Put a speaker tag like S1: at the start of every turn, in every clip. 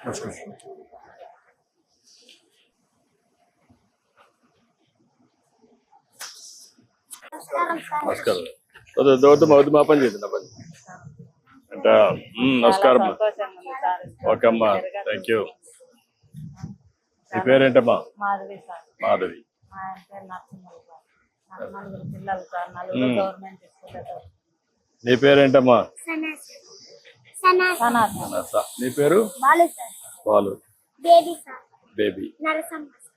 S1: నమస్కారం
S2: నమస్కారం వద్దు వద్దు మా వద్దు మా పని చేద్దాం నా పని అంట నమస్కారం. ఓకే అమ్మా థ్యాంక్ యూ నీ పేరేంటమ్మా?
S3: మాధవి మా
S2: నీ పేరేంటమ్మా. నీ పేరు?
S4: Balu sir.
S2: Balu.
S4: Baby sir.
S2: Baby.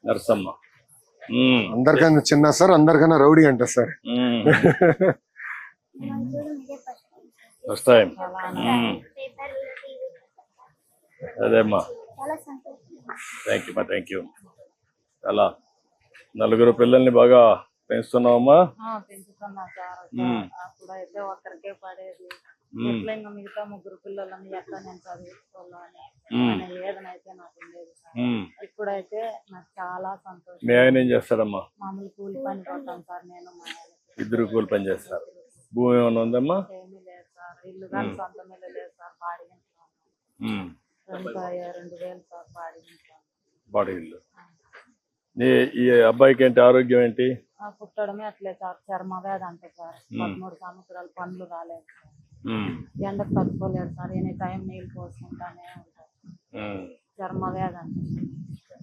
S4: Narasamma.
S1: అందరికన్నా చిన్న సార్ అందరికన్నా రౌడీ అంట sir.
S4: First
S2: time. Um,
S4: paper TV
S2: అదే అమ్మా.
S4: చాలా సంతోషం.
S2: థ్యాంక్ యూ మా థ్యాంక్ యూ చాలా నలుగురు పిల్లల్ని బాగా పెంచుతున్నావమ్మా.
S3: పెంచుతున్నాం సార్. అప్పుడైతే ఒక్కరికే పడేది. ఎట్లా ఇంకా మిగతా ముగ్గురు పిల్లలని ఎట్లా నేను చదివించుకోవాలని. అనే వేదనైతే నాకు ఉండేది సార్. ఇప్పుడైతే నాకు చాలా సంతోషం.
S2: మీ ఆయన ఏం చేస్తాడమ్మా?
S3: మామూలు కూలి పని పోతాం సార్ నేను మా ఆయన
S2: ఇద్దరు కూలి పని చేస్తారు. భూమి ఏమైనా ఉందమ్మా?
S3: ఏమీ లేదు సార్. ఇల్లు కానీ సొంతం ఇల్లు లేదు సార్. బాడీ రెండు రెండు వేలు సార్ బాడీ
S2: బాడీ ఇల్లు. నీ ఈ అబ్బాయికి ఏంటి ఆరోగ్యం ఏంటి?
S3: పుట్టడమే అట్లే సార్. చర్మ వ్యాధి అంటే సార్. పదమూడు సంవత్సరాలు పండ్లు రాలేదు సార్. ఎండకు తట్టుకోలేదు సార్. ఎనీ టైం నీళ్ళు పోసుకుంటానే ఉంటారు.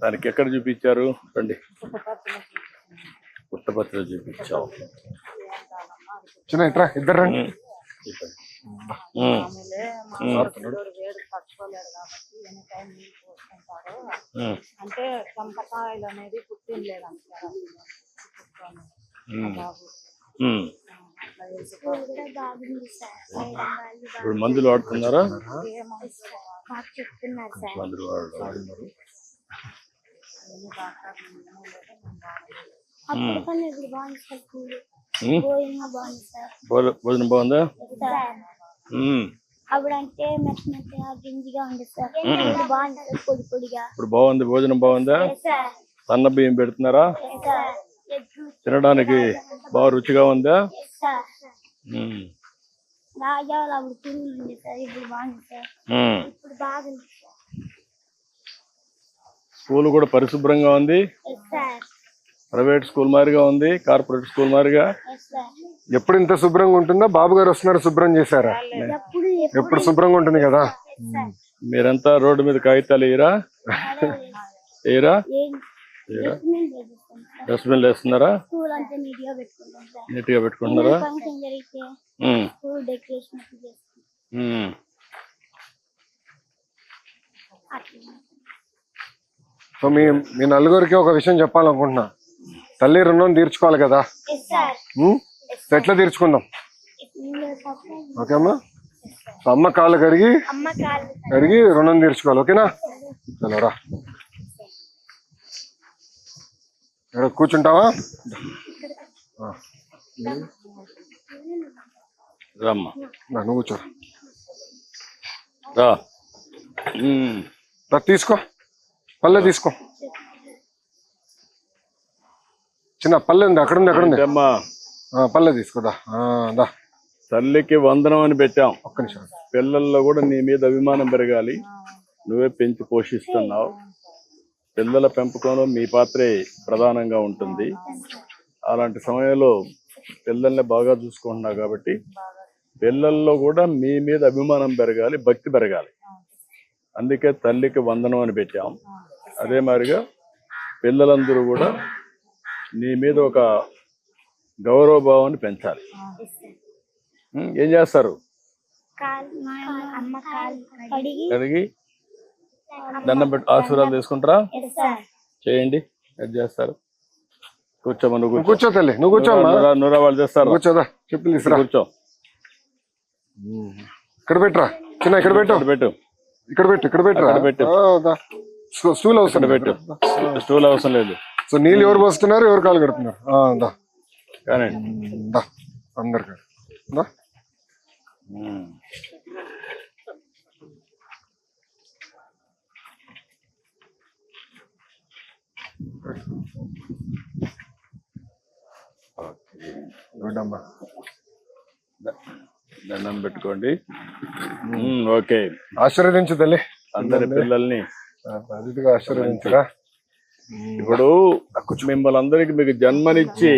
S2: దానికి ఎక్కడ చూపించారు? రండి. పుట్టపత్రిలో చూపించావు.
S1: చిన్న ఇట్రా ఇద్దరు రండి.
S3: అంటే అనేది పుట్టిన
S2: ఇప్పుడు మందులు వాడుతున్నారా? మందులు వాడుతున్నారు. భోజనం బాగుందా
S4: సార్.
S2: ఉమ్,
S4: అప్పుడు అంటే మెత్త మెత్తగా గింజిగా ఉంది సార్. ఇప్పుడు బాగుంది సార్ పొడి పొడిగా.
S2: ఇప్పుడు బాగుంది భోజనం బాగుందా? సన్న బియ్యం పెడుతున్నారా? తినడానికి బాగా రుచిగా ఉందా?
S4: బాగుంది సార్.
S2: స్కూల్ కూడా పరిశుభ్రంగా ఉంది? ప్రైవేట్ స్కూల్ మాదిరిగా ఉంది కార్పొరేట్ స్కూల్ మాదిరిగా?
S1: ఎప్పుడు ఇంత శుభ్రంగా ఉంటుందో? బాబు గారు వస్తున్నారు శుభ్రం చేశారా?
S4: ఎప్పుడు
S1: ఎప్పుడు శుభ్రంగా ఉంటుంది కదా?
S2: మీరంతా రోడ్డు మీద కాగితాలు వేయరా? వేయరా? వేయరా?
S4: డస్ట్బిన్
S2: వేస్తున్నారా
S4: స్కూల్ అంతా నీట్గా పెట్టుకుంటాం సార్.
S2: నీట్గా పెట్టుకుంటున్నారా
S4: ఫంక్షన్ జరిగితే
S2: ఉమ్,
S4: స్కూల్ డెకరేషన్ చేస్తాం.
S2: ఉమ్.
S4: అట్లా
S1: సో మీ మీ నలుగురికి ఒక విషయం చెప్పాలనుకుంటున్నా. తల్లి రుణం తీర్చుకోవాలి కదా?
S4: ఎస్ సార్
S1: ఉం? సో ఎట్లా తీర్చుకుందాం?
S4: తప్ప
S1: ఓకే అమ్మా. సో అమ్మ కాళ్ళు కడిగి
S4: అమ్మ
S1: కడిగి రుణం తీర్చుకోవాలి ఓకేనా? చలో రా ఇక్కడ కూర్చుంటావా?
S2: రమ్మా.
S1: కూర్చో.
S2: రా.
S1: తీసుకో. పల్లె తీసుకో. చిన్న పల్లె ఉంది అక్కడ ఉంది అక్కడ ఉంది ఆ, పల్లె తీసుకోదా దా
S2: తల్లికి వందనం అని పెట్టాం.
S1: ఒక్క నిమిషం.
S2: పిల్లల్లో కూడా నీ మీద అభిమానం పెరగాలి. నువ్వే పెంచి పోషిస్తున్నావు. పిల్లల పెంపకంలో మీ పాత్రే ప్రధానంగా ఉంటుంది. అలాంటి సమయంలో పిల్లల్ని బాగా చూసుకుంటున్నావు కాబట్టి పిల్లల్లో కూడా మీ మీద అభిమానం పెరగాలి భక్తి పెరగాలి. అందుకే తల్లికి వందనం అని పెట్టాం. అదే మాదిరిగా పిల్లలందరూ కూడా నీ మీద ఒక గౌరవ భావాన్ని పెంచాలి ఏం చేస్తారు?
S4: కడిగి
S2: దండం పెట్టి ఆశీర్వాదాలు తీసుకుంటారా? చేయండి. అది చేస్తారు. కూర్చోమా నువ్వు కూర్చో.
S1: తల్లి నువ్వు కూర్చోమ్మా
S2: నూరా- వాళ్ళు చేస్తారు.
S1: కూర్చోదా చెప్పు
S2: కూర్చో.
S1: ఇక్కడ పెట్టరా? చిన్న ఇక్కడ పెట్టు.
S2: ఇక్కడ పెట్టు.
S1: ఇక్కడ పెట్టు ఇక్కడ పెట్టరా
S2: పెట్టు.
S1: స్టూల్ అవసరం
S2: పెట్టు. స్టూల్ అవసరం లేదు.
S1: సో నీళ్ళు ఎవరు పోస్తున్నారు? ఎవరు కాలు కడుతున్నారు? అందరు అమ్మా
S2: దండం పెట్టుకోండి. ఓకే.
S1: ఆశీర్వదించు తల్లి
S2: అందరి పిల్లల్ని.
S1: అతిథిగా ఆశీర్వదించరా.
S2: ఇప్పుడు మిమ్మల్ని అందరికి మీకు జన్మనిచ్చి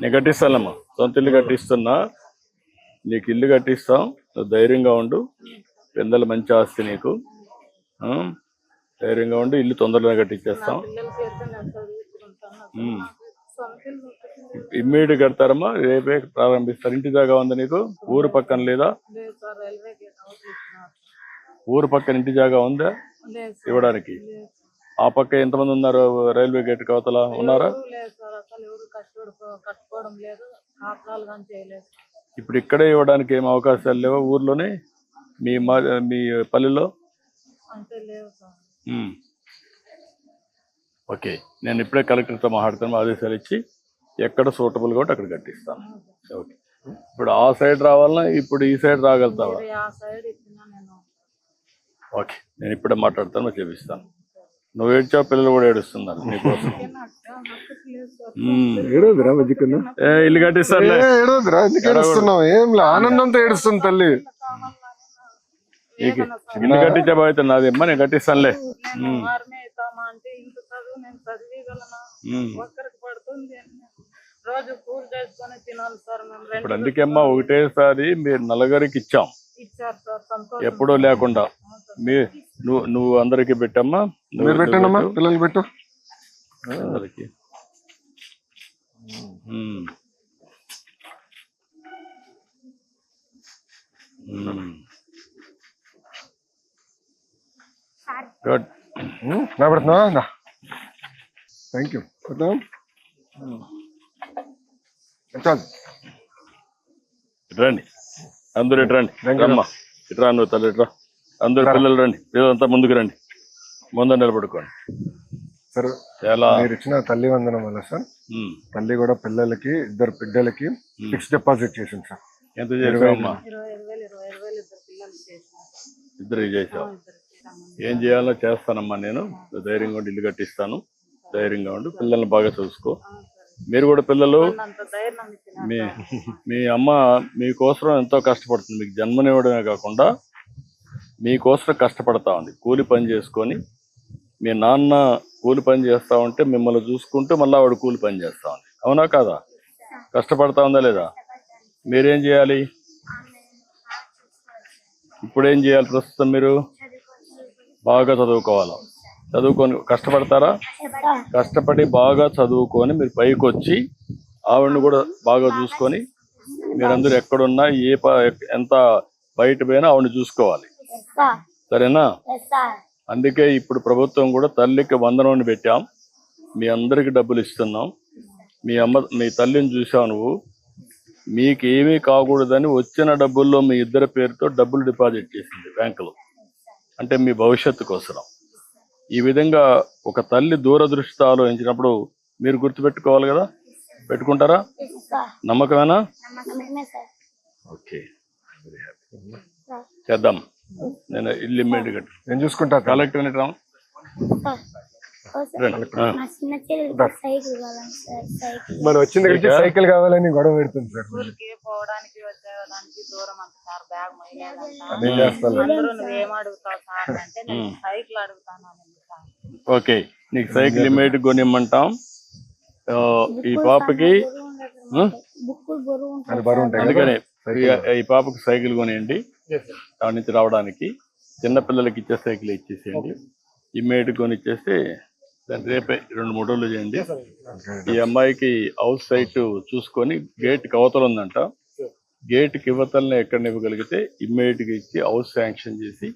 S2: నేను కట్టిస్తానమ్మా సొంత ఇల్లు కట్టిస్తున్నా. నీకు ఇల్లు కట్టిస్తాం. నువ్వు ధైర్యంగా ఉండు. పిల్లలు మంచి ఆస్తి నీకు? ధైర్యంగా ఉండు. ఇల్లు తొందరగా కట్టించేస్తాం. ఇమ్మీడియట్ కడతారమ్మా రేపే ప్రారంభిస్తారు. ఇంటి దాకా ఉంది నీకు? ఊరు పక్కన లేదా? ఊరు పక్కన ఇంటి జాగా ఉందా? ఇవ్వడానికి? ఆ పక్క ఎంతమంది ఉన్నారు రైల్వే గేట్ కవతల ఉన్నారా? ఇప్పుడు ఇక్కడే ఇవ్వడానికి ఏం అవకాశాలు లేవా ఊర్లోనే? మీ మా మీ పల్లెలో
S3: అంతే లేవు.
S2: ఓకే. నేను ఇప్పుడే కలెక్టర్తో మాట్లాడుతాను ఆదేశాలు ఇచ్చి ఎక్కడ సూటబుల్ కాబట్టి అక్కడ కట్టిస్తాను. ఓకే. ఇప్పుడు ఆ సైడ్ రావాలన్నా ఇప్పుడు ఈ సైడ్ రాగలుగుతావా?
S3: వేరే ఆ సైడ్ ఇచ్చినా నేను
S2: ఓకే. నేను ఇప్పుడే మాట్లాడతాను చేపిస్తాను. నువ్వు ఏడ్చావు పిల్లలు కూడా ఏడుస్తున్నారు నీకోసం ఇల్లు
S1: ఏం లే ఆనందంతో ఏడుస్తుంది తల్లి.
S2: ఇల్లు కట్టించే బాధ్యత నాది అమ్మా నేను కట్టిస్తానులే
S3: నేను చదివగలనా. ఒక్కరికి పడుతుంది రోజు కూల్ చేసుకొని తినాలి సార్
S2: ఇప్పుడు
S3: రెండు
S2: అందుకే అమ్మా ఒకటేసారి మీరు నలుగురికి ఇచ్చాం.
S3: ఇచ్చారు సార్ సంతోషం.
S2: ఎప్పుడూ లేకుండా. మీ నువ్వు నువ్వు అందరికి పెట్టమ్మా. నువ్వు
S1: మీరు పెట్టండమ్మా
S2: పెట్టు.
S1: పిల్లలు పెట్టు.
S2: అందరికి. గుడ్
S1: నా పెడుతున్నావా? థ్యాంక్ యూ
S2: రండి. అందరూ ఇటు రండి.
S1: Thank you.
S2: రమ్మా. ఇటు రా నువ్వు తల్లి ఇటు రా. అందరు పిల్లలు రండి. పిల్లలంతా ముందుకు రండి. ముందు నిలబడుకోండి.
S1: సరే.
S2: చాలా
S1: మీరు ఇచ్చిన తల్లి వందనం వల్ల సార్. తల్లి కూడా పిల్లలకి ఇద్దరు బిడ్డలకి ఫిక్స్ డిపాజిట్ చేసింది సార్.
S2: ఎంత చేసావమ్మా
S3: ఇద్దరు పిల్లలు చేసినారు
S2: ఇద్దరు చేసావు. ఏం చేయాలో చేస్తానమ్మా నేను. ధైర్యంగా ఇల్లు కట్టిస్తాను. ధైర్యంగా ఉండు పిల్లల్ని బాగా చూసుకో. మీరు కూడా పిల్లలు మీ మీ అమ్మ మీకోసం ఎంతో కష్టపడుతుంది. మీకు జన్మనివ్వడమే కాకుండా మీకోసం కష్టపడతా ఉంది. కూలి పని చేసుకొని మీ నాన్న కూలి పని చేస్తా ఉంటే మిమ్మల్ని చూసుకుంటూ మళ్ళీ ఆవిడ కూలి పని చేస్తా ఉంది. అవునా కాదా? కష్టపడతా ఉందా లేదా? మీరేం చేయాలి? ఇప్పుడు చేయాలి ప్రస్తుతం మీరు? బాగా చదువుకోవాలి? చదువుకొని కష్టపడతారా? కష్టపడి బాగా చదువుకొని మీరు పైకి వచ్చి ఆవిడని కూడా బాగా చూసుకొని మీరందరూ ఎక్కడున్నా ఏ ప ఎంత బయట పోయినా ఆవిడని చూసుకోవాలి. సరేనా? అందుకే ఇప్పుడు ప్రభుత్వం కూడా తల్లికి వందనం పెట్టాం. మీ అందరికి డబ్బులు ఇస్తున్నాం. మీ అమ్మ మీ తల్లిని చూసావు నువ్వు. మీకు ఏమీ కాకూడదని వచ్చిన డబ్బుల్లో మీ ఇద్దరి పేరుతో డబ్బులు డిపాజిట్ చేసింది బ్యాంకులో. అంటే మీ భవిష్యత్తు కోసం ఈ విధంగా ఒక తల్లి దూరదృష్టితో ఆలోచించినప్పుడు మీరు గుర్తుపెట్టుకోవాలి కదా? పెట్టుకుంటారా? నమ్మకమేనా? ఓకే. చేద్దాం. నేను ఇల్లు ఇమ్మేంటి కట్టు
S1: నేను చూసుకుంటా.
S2: కలెక్టర్
S4: సైకిల్
S1: మరి వచ్చిన దగ్గర నుంచి సైకిల్ కావాలని గొడవ పెడుతుంది సార్.
S3: పోవడానికి వచ్చేదానికి దూరం అంత సార్. బ్యాగ్ అందరూ నువ్వేం అడుగుతావు సార్ అంటే నేను సైకిల్ అడుగుతాను
S2: ఓకే నీకు సైకిల్ ఇమ్మేటి కొనిమ్మంటాం. ఈ పాపకి ఆ?
S4: బుక్కులు బరువు ఉంటాయి
S1: అది బరువు ఉంటాయి. కదా
S2: అందుకనే ఈ- పాపకి సైకిల్ కొనియండి. దాని నుంచి రావడానికి చిన్న పిల్లలకి ఇచ్చే సైకిల్ ఇచ్చేసేయండి. ఇమ్మేటి కొని ఇచ్చేస్తే దాన్ని రేపే రెండు మూడు రోజులు చేయండి. ఈ అమ్మాయికి హౌస్ సైట్ చూసుకొని గేట్ అవతల ఉందంట. గేట్కి ఇవతలనే ఎక్కడ ఇవ్వగలిగితే ఇమ్మీడియట్గా ఇచ్చి హౌస్ శాంక్షన్ చేసి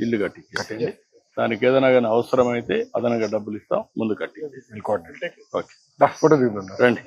S2: ఇల్లు కట్టించేసేయండి. దానికి ఏదైనా కానీ అవసరమైతే అదనంగా డబ్బులు ఇస్తాం ముందు కట్టి ఓకే రండి.